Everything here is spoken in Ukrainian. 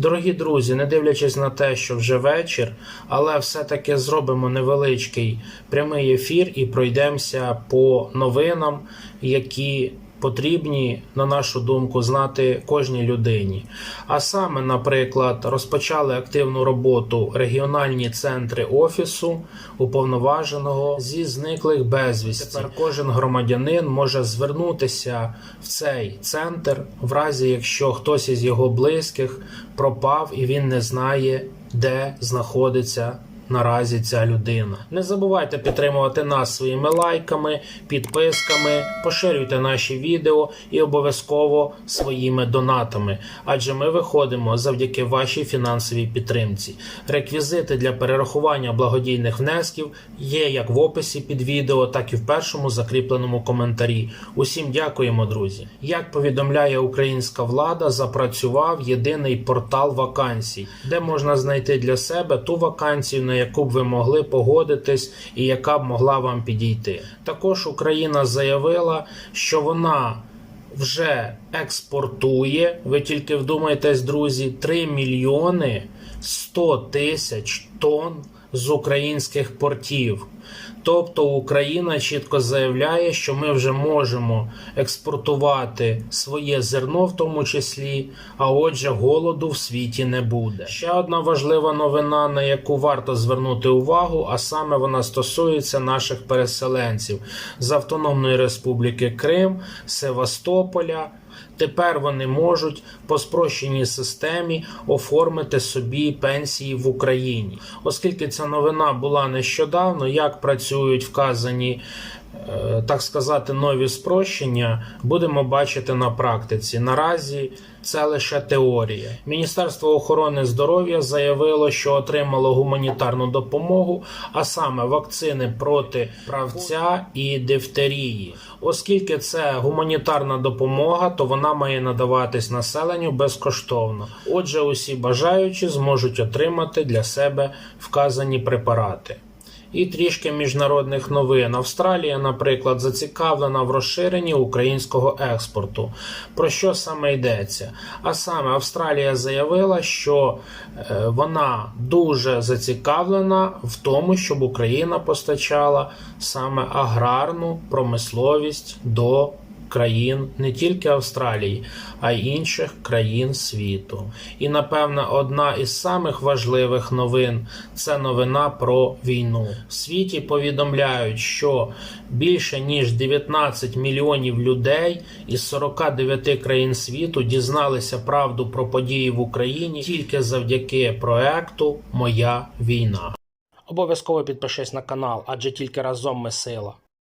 Дорогі друзі, не дивлячись на те, що вже вечір, але все-таки зробимо невеличкий прямий ефір і пройдемося по новинам, які потрібні, на нашу думку, знати кожній людині. А саме, наприклад, розпочали активну роботу регіональні центри офісу уповноваженого зі зниклих безвісті. Тепер кожен громадянин може звернутися в цей центр, в разі якщо хтось із його близьких пропав і він не знає, де знаходиться наразі ця людина. Не забувайте підтримувати нас своїми лайками, підписками, поширюйте наші відео і обов'язково своїми донатами, адже ми виходимо завдяки вашій фінансовій підтримці. Реквізити для перерахування благодійних внесків є як в описі під відео, так і в першому закріпленому коментарі. Усім дякуємо, друзі. Як повідомляє українська влада, запрацював єдиний портал вакансій, де можна знайти для себе ту вакансію, на яку б ви могли погодитись і яка б могла вам підійти. Також Україна заявила, що вона вже експортує. Ви тільки вдумайтесь, друзі, 3 мільйони 100 тисяч тонн з українських портів. Тобто Україна чітко заявляє, що ми вже можемо експортувати своє зерно, в тому числі, а отже, голоду в світі не буде. Ще одна важлива новина, на яку варто звернути увагу, а саме вона стосується наших переселенців з Автономної Республіки Крим, Севастополя. Тепер вони можуть по спрощеній системі оформити собі пенсії в Україні, оскільки ця новина була нещодавно, як працюють вказані. Е, Так сказати, нові спрощення будемо бачити на практиці. Наразі це лише теорія. Міністерство охорони здоров'я заявило, що отримало гуманітарну допомогу, а саме вакцини проти правця і дифтерії. Оскільки це гуманітарна допомога, то вона має надаватись населенню безкоштовно. Отже, усі бажаючі зможуть отримати для себе вказані препарати. І трішки міжнародних новин. Австралія, наприклад, зацікавлена в розширенні українського експорту. Про що саме йдеться? А саме Австралія заявила, що е, вона дуже зацікавлена в тому, щоб Україна постачала саме аграрну промисловість до країн не тільки Австралії, а й інших країн світу. І напевне, одна із самих важливих новин це новина про війну. В світі повідомляють, що більше ніж 19 мільйонів людей із 49 країн світу дізналися правду про події в Україні тільки завдяки проекту Моя війна. Обов'язково підпишись на канал, адже тільки разом ми сила.